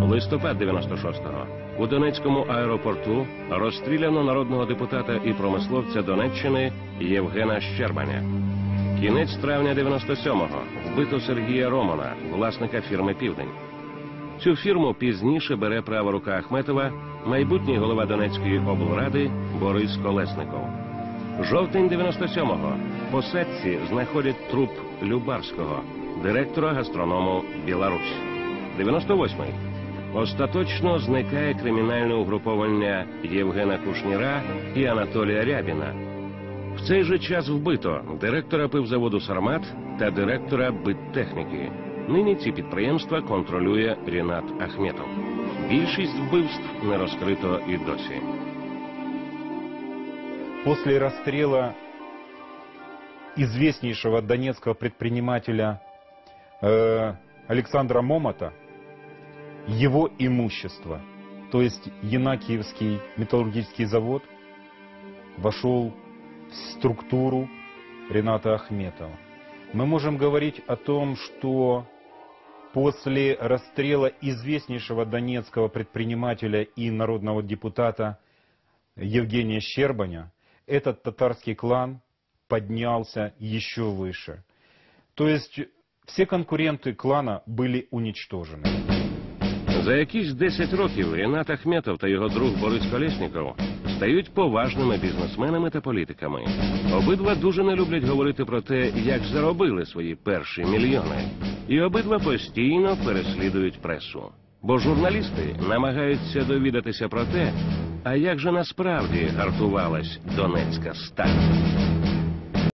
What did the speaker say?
Листопад 96-го. У Донецькому аеропорту розстріляно народного депутата і промисловця Донеччини Євгена Щербаня. Кінець травня 97-го. Вбито Сергія Романа, власника фірми Південь. Цю фірму пізніше бере права рука Ахметова, майбутній голова Донецької облради Борис Колесников. Жовтень 97-го. По сетці знаходять труп Любарського, директора гастроному Білорусь. 98-й. Остаточно зникає кримінальне угруповання Євгена Кушніра і Анатолія Рябіна. В цей же час вбито директора пивзаводу Сармат та директора биттехніки. Нині ці підприємства контролює Рінат Ахметов. Більшість вбивств не розкрито і досі. После расстрела известнейшего донецкого предпринимателя э, Александра Момота, его имущество, то есть Янакиевский металлургический завод, вошел в структуру Рената Ахметова. Мы можем говорить о том, что после расстрела известнейшего донецкого предпринимателя и народного депутата Евгения Щербаня, этот татарский клан поднялся еще выше. То есть все конкуренты клана были уничтожены. За якісь 10 років Рінат Ахметов та його друг Борис Колєсніков стають поважними бізнесменами та політиками. Обидва дуже не люблять говорити про те, як заробили свої перші мільйони. І обидва постійно переслідують пресу. Бо журналісти намагаються довідатися про те, а як же насправді гартувалась Донецька сталь.